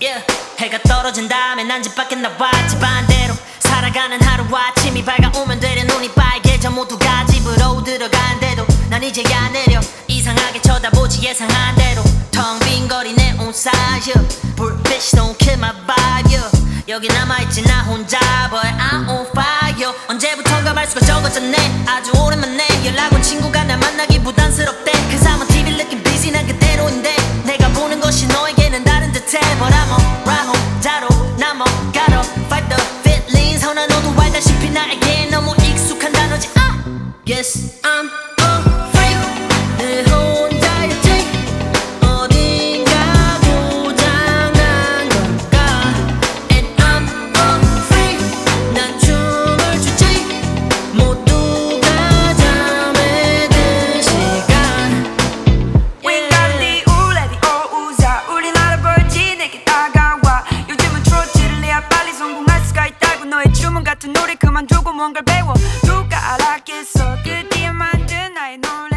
yeah. 해가 떨어진 다음에 난 집 밖에 나와 집안대로 살아가는 하루와 아침이 밝아오면 되려 눈이 빨개져 모두가 집으로 들어가는데도 난 이제야 내려 이상하게 쳐다보지 예상한 대로 텅 빈 거리 내 온 사이어 불빛이 don't kill my vibe. yeah. 여기 남아있지 나 혼자 but I'm on fire. 언제부턴가 말수가 적어졌네. 아주 오랜만에 연락 온 친구가 날 만나기 부담스럽대. 그 삶은 TV looking busy 난 그대로인데 내가 보는 것이 너에게는 다른 듯해. But Yes, I'm 같은 노래 그만 두고 뭔가 배워. 누가 알았겠어 그 뒤에 만든 나의 노래